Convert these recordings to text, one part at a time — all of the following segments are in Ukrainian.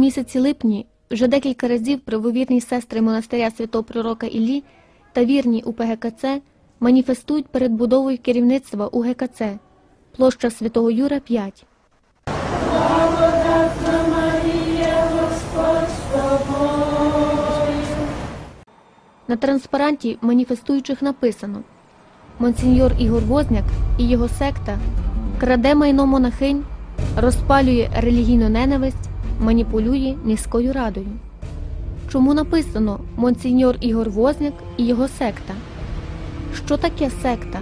місяці липні вже декілька разів правовірні сестри монастиря святого пророка Іллі та вірні у ПГКЦ маніфестують перед будовою керівництва у ГКЦ, площа Святого Юра 5. На транспаранті маніфестуючих написано Монсеньор Ігор Возняк і його секта краде майно монахинь, розпалює релігійну ненависть, маніпулює міською радою. Чому написано Монсеньор Ігор Возняк і його секта? Що таке секта?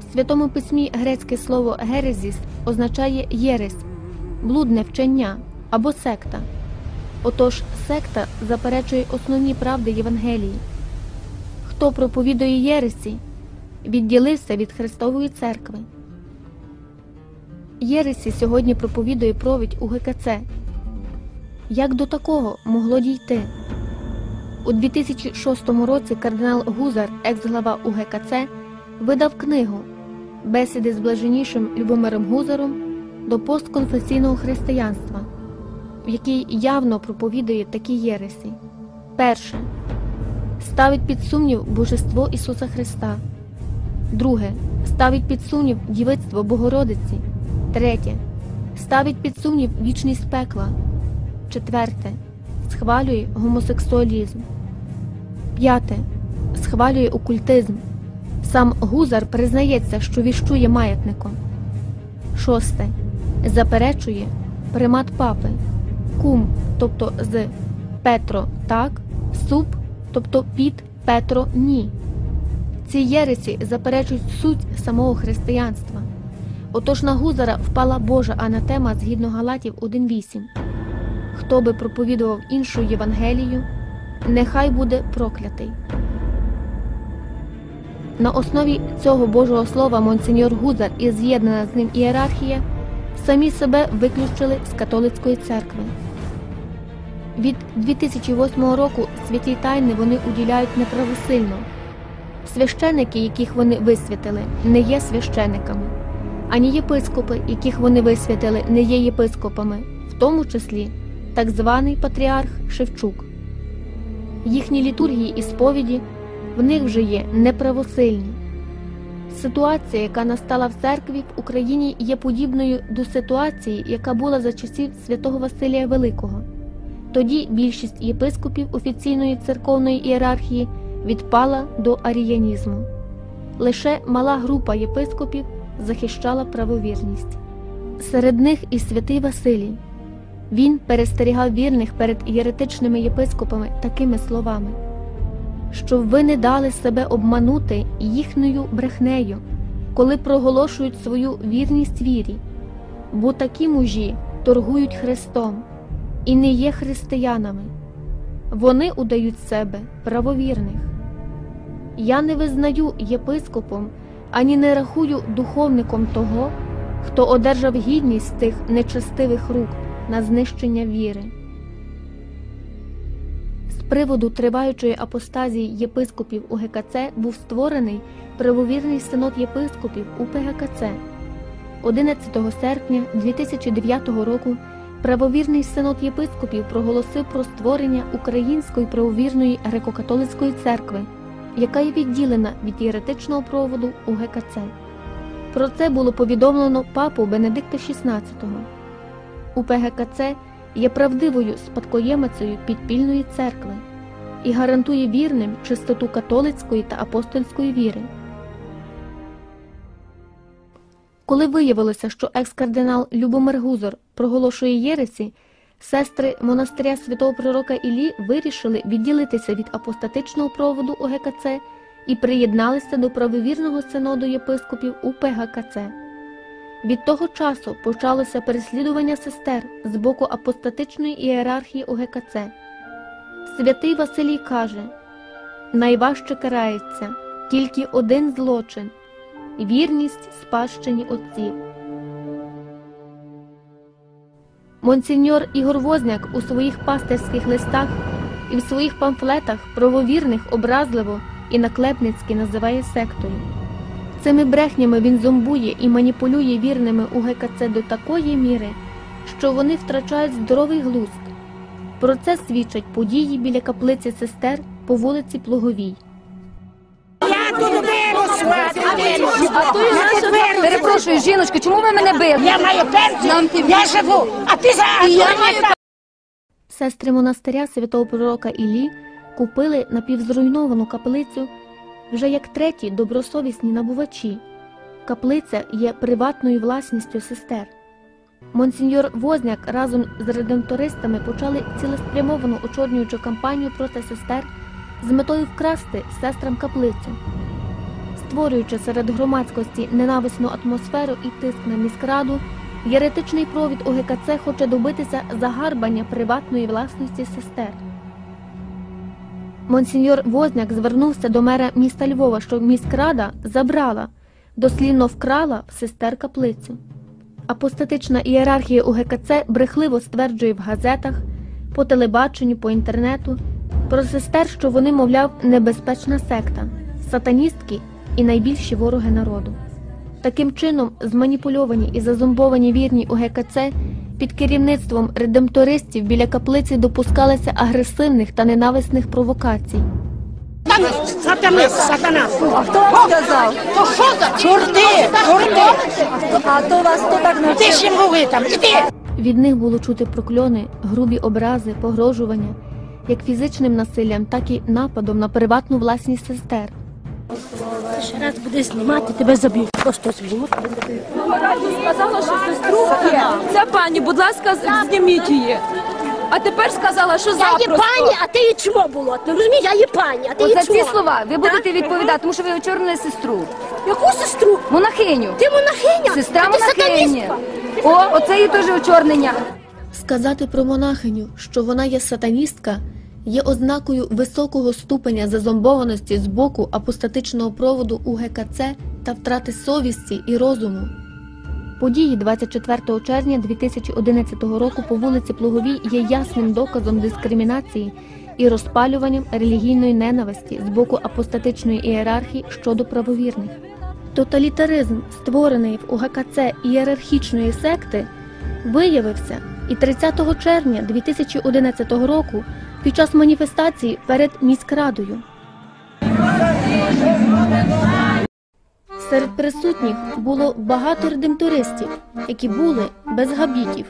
В Святому письмі грецьке слово герезіс означає єресь, блудне вчення або секта. Отож, секта заперечує основні правди Євангелії. Хто проповідує Єресі, відділився від Христової церкви. Єресі сьогодні проповідує провідь у ГКЦ. Як до такого могло дійти? У 2006 році кардинал Гузар, екс-глава УГКЦ, видав книгу Бесіди з блаженнішим Любомиром Гузаром до постконфесійного християнства, в якій явно проповідує такі єресі. Перше. Ставить під сумнів божество Ісуса Христа. Друге. Ставить під сумнів дівицтво Богородиці. Третє. Ставить під сумнів вічність пекла. Четверте. Схвалює гомосексуалізм. П'яте. Схвалює окультизм. Сам Гузар признається, що віщує маятником. Шосте. Заперечує примат папи. Кум, тобто з Петро так, суп, тобто під Петро ні. Ці єресі заперечують суть самого християнства. Отож на Гузара впала Божа анатема згідно Галатів 1.8. Хто би проповідував іншу Євангелію, нехай буде проклятий. На основі цього Божого Слова Монсеньор Гузар і з'єднана з ним ієрархія самі себе виключили з католицької церкви. Від 2008 року святі тайни вони уділяють неправосильно. Священики, яких вони висвятили, не є священиками, ані єпископи, яких вони висвятили, не є єпископами, в тому числі так званий патріарх Шевчук. Їхні літургії і сповіді в них вже є неправосильні. Ситуація, яка настала в церкві в Україні, є подібною до ситуації, яка була за часів святого Василія Великого. Тоді більшість єпископів офіційної церковної ієрархії відпала до аріянізму. Лише мала група єпископів захищала правовірність. Серед них і святий Василій. Він перестерігав вірних перед єретичними єпископами такими словами, щоб ви не дали себе обманути їхньою брехнею, коли проголошують свою вірність вірі, бо такі мужі торгують Христом і не є християнами. Вони удають себе правовірних. Я не визнаю єпископом ані не рахую духовником того, хто одержав гідність тих нечестивих рук на знищення віри. З приводу триваючої апостазії єпископів у ГКЦ був створений правовірний синод єпископів у ПГКЦ. 11 серпня 2009 року правовірний синод єпископів проголосив про створення Української правовірної греко-католицької церкви, яка є відділена від єретичного проводу у ГКЦ. Про це було повідомлено папу Бенедикта XVI. У ПГКЦ є правдивою спадкоємицею підпільної церкви і гарантує вірним чистоту католицької та апостольської віри. Коли виявилося, що екс-кардинал Любомир Гузор проголошує Єресі, сестри монастиря святого пророка Іллі вирішили відділитися від апостатичного проводу ОГКЦ і приєдналися до правовірного синоду єпископів у ПГКЦ. Від того часу почалося переслідування сестер з боку апостатичної ієрархії ОГКЦ. Святий Василій каже найважче карається тільки один злочин вірність спадщині отців. Монсеньор Ігор Возняк у своїх пастирських листах і в своїх памфлетах правовірних образливо і наклепницьки називає сектою. Цими брехнями він зомбує і маніпулює вірними у ГКЦ до такої міри, що вони втрачають здоровий глузд. Про це свідчать події біля каплиці сестер по вулиці Плуговій. Я тут Перепрошую, жіночко, чому ви мене били? Я маю пенсію, я живу, а ти за Сестри монастиря святого пророка Іллі купили напівзруйновану каплицю вже як треті добросовісні набувачі. Каплиця є приватною власністю сестер. Монсеньор Возняк разом з редемтористами почали цілеспрямовану очорнюючу кампанію проти сестер з метою вкрасти сестрам каплицю. Створюючи серед громадськості ненависну атмосферу і тиск на міськраду, Єретичний провід УГКЦ хоче добитися загарбання приватної власності сестер. Монсеньор Возняк звернувся до мера міста Львова, що міськрада забрала, дослівно вкрала в сестер каплицю. Апостатична ієрархія УГКЦ брехливо стверджує в газетах, по телебаченню, по інтернету про сестер, що вони, мовляв, небезпечна секта, сатаністки і найбільші вороги народу. Таким чином, зманіпульовані і зазомбовані вірні у ГКЦ під керівництвом редемтористів біля каплиці допускалися агресивних та ненависних провокацій. Там сатана. А хто вам сказав? То що за чорти, чорти? А то вас хто так Ти навчив? їм говори там, іди. Від них було чути прокльони, грубі образи, погрожування, як фізичним насиллям, так і нападом на приватну власність сестер. Ще раз будеш знімати, тебе заб'ють. Просто знімуть. Сказала, що сестру є. Це пані, будь ласка, зніміть її. А тепер сказала, що Я запросто. є пані, а ти є чмо було. Ти розумієш, я є пані, а ти є От за чмо. ці слова ви будете відповідати, тому що ви очорнили сестру. Яку сестру? Монахиню. Ти монахиня? Сестра а ти сатаністка. О, оце її теж очорнення. Сказати про монахиню, що вона є сатаністка, є ознакою високого ступеня зазомбованості з боку апостатичного проводу УГКЦ та втрати совісті і розуму. Події 24 червня 2011 року по вулиці Плуговій є ясним доказом дискримінації і розпалюванням релігійної ненависті з боку апостатичної ієрархії щодо правовірних. Тоталітаризм, створений в УГКЦ ієрархічної секти, виявився і 30 червня 2011 року під час маніфестації перед міськрадою. Серед присутніх було багато редемтористів, які були без габітів.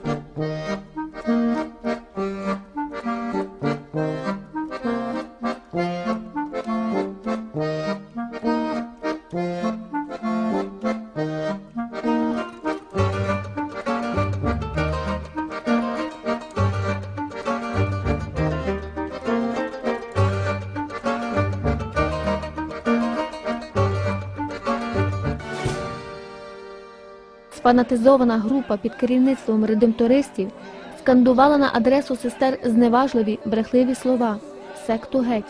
Сфанатизована група під керівництвом редемтористів скандувала на адресу сестер зневажливі брехливі слова секту геть.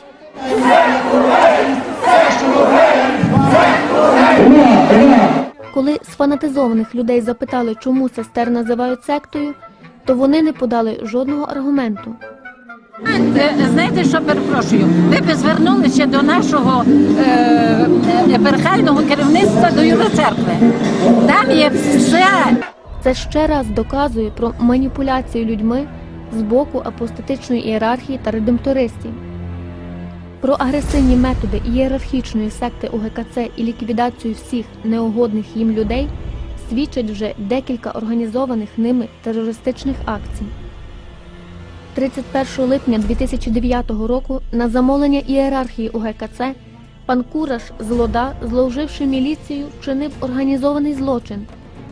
Коли сфанатизованих людей запитали, чому сестер називають сектою, то вони не подали жодного аргументу. Знаєте, що перепрошую? Ви б звернулися до нашого е, керівництва до Юрої церкви. Там є все. Це ще раз доказує про маніпуляцію людьми з боку апостатичної ієрархії та редемтористів. Про агресивні методи ієрархічної секти УГКЦ і ліквідацію всіх неугодних їм людей свідчать вже декілька організованих ними терористичних акцій. 31 липня 2009 року на замовлення ієрархії УГКЦ пан Кураш з Лода, зловживши міліцією, вчинив організований злочин,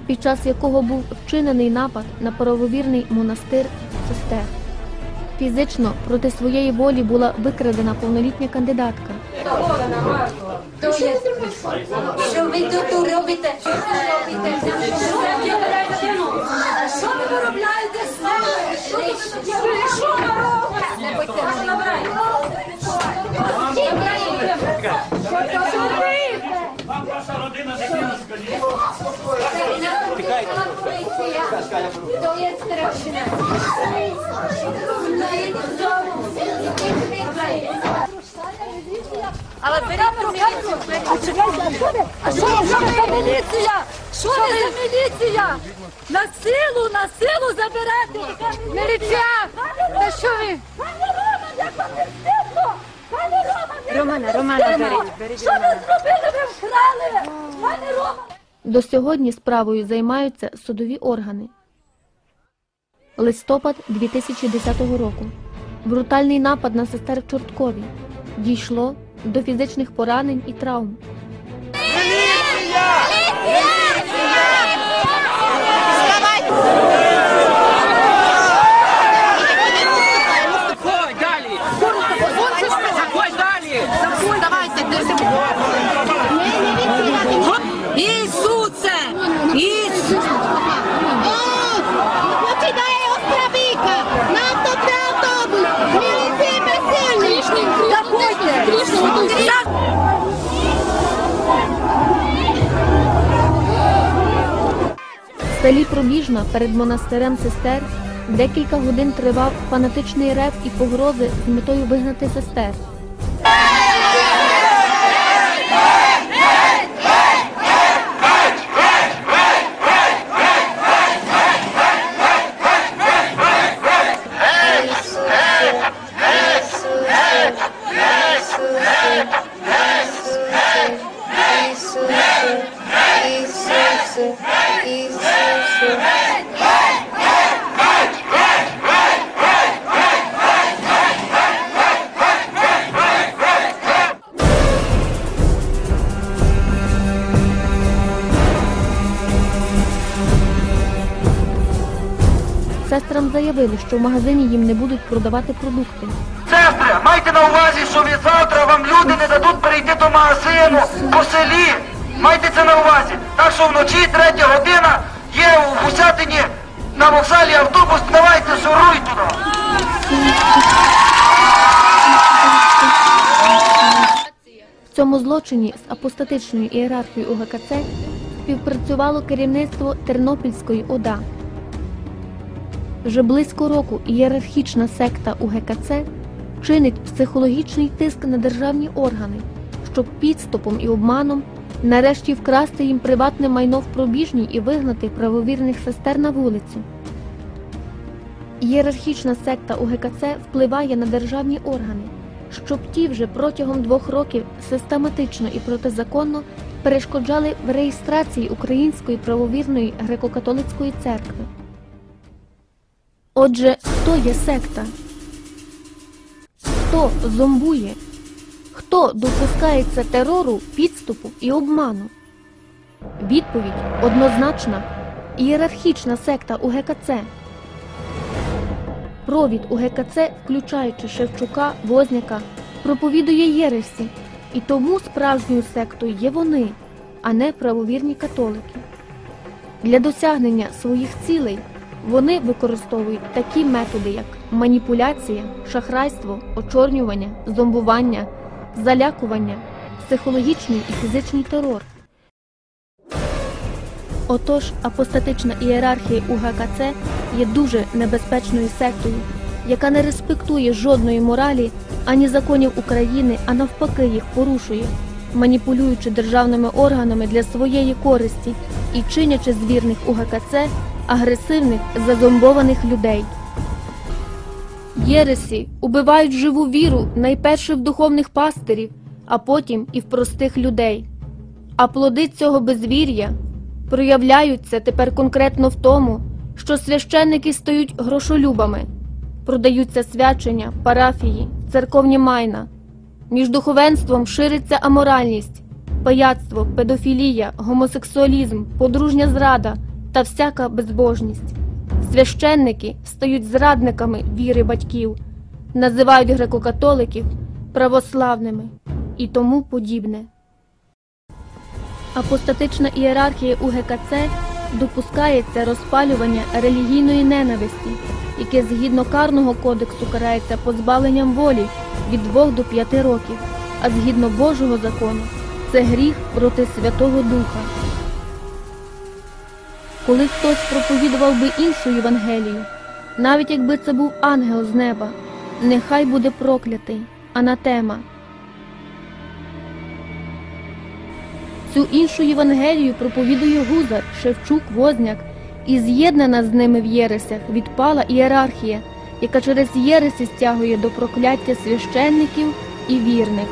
під час якого був вчинений напад на правовірний монастир сестер. Фізично проти своєї волі була викрадена повнолітня кандидатка. Що ви тут робите? Що ви робите? Що ви виробляєте з нами? Що ви робите? Не будьте To jest straszne. To jest Але беріть трубку. А що ви? А що ви? Що ви за міліція? Що ви за міліція? На силу, на силу заберете! Міліція! Та що ви? Пані Роман, як вам не стидно? Пані Роман, як Романа, Романа, беріть, беріть Що ви зробили? Ви вкрали! Пані Роман! До сьогодні справою займаються судові органи. Листопад 2010 року. Брутальний напад на сестер в Чорткові. Дійшло до фізичних поранень і травм. В селі Пробіжна перед монастирем сестер декілька годин тривав фанатичний рев і погрози з метою вигнати сестер. Заявили, що в магазині їм не будуть продавати продукти. Сестри, майте на увазі, що від завтра вам люди не дадуть перейти до магазину по селі. Майте це на увазі. Так що вночі, третя година, є у Гусятині на вокзалі автобус, давайте шуруй туди. В цьому злочині з апостатичною ієрархією УГКЦ співпрацювало керівництво Тернопільської ОДА. Вже близько року ієрархічна секта УГКЦ чинить психологічний тиск на державні органи, щоб підступом і обманом нарешті вкрасти їм приватне майно в пробіжній і вигнати правовірних сестер на вулицю. Ієрархічна секта УГКЦ впливає на державні органи, щоб ті вже протягом двох років систематично і протизаконно перешкоджали в реєстрації Української правовірної греко-католицької церкви. Отже, хто є секта? Хто зомбує? Хто допускається терору, підступу і обману? Відповідь однозначна ієрархічна секта УГКЦ. Провід УГКЦ, включаючи Шевчука, Возняка, проповідує єресі, і тому справжньою сектою є вони, а не правовірні католики. Для досягнення своїх цілей вони використовують такі методи, як маніпуляція, шахрайство, очорнювання, зомбування, залякування, психологічний і фізичний терор. Отож, апостатична ієрархія УГКЦ є дуже небезпечною сектою, яка не респектує жодної моралі ані законів України, а навпаки їх порушує, маніпулюючи державними органами для своєї користі і чинячи з вірних УГКЦ агресивних зазомбованих людей. Єресі убивають живу віру найперше в духовних пастирів, а потім і в простих людей. А плоди цього безвір'я проявляються тепер конкретно в тому, що священники стають грошолюбами, продаються свячення, парафії, церковні майна. Між духовенством шириться аморальність, пияцтво, педофілія, гомосексуалізм, подружня зрада та всяка безбожність. Священники стають зрадниками віри батьків, називають греко-католиків православними і тому подібне. Апостатична ієрархія УГКЦ допускається розпалювання релігійної ненависті, яке згідно карного кодексу карається позбавленням волі від 2 до 5 років, а згідно Божого закону це гріх проти Святого Духа. Коли хтось проповідував би іншу Євангелію, навіть якби це був ангел з неба, нехай буде проклятий, анатема. Всю іншу Євангелію проповідує Гузар, Шевчук, Возняк, і з'єднана з ними в єресях відпала ієрархія, яка через єреси стягує до прокляття священників і вірних.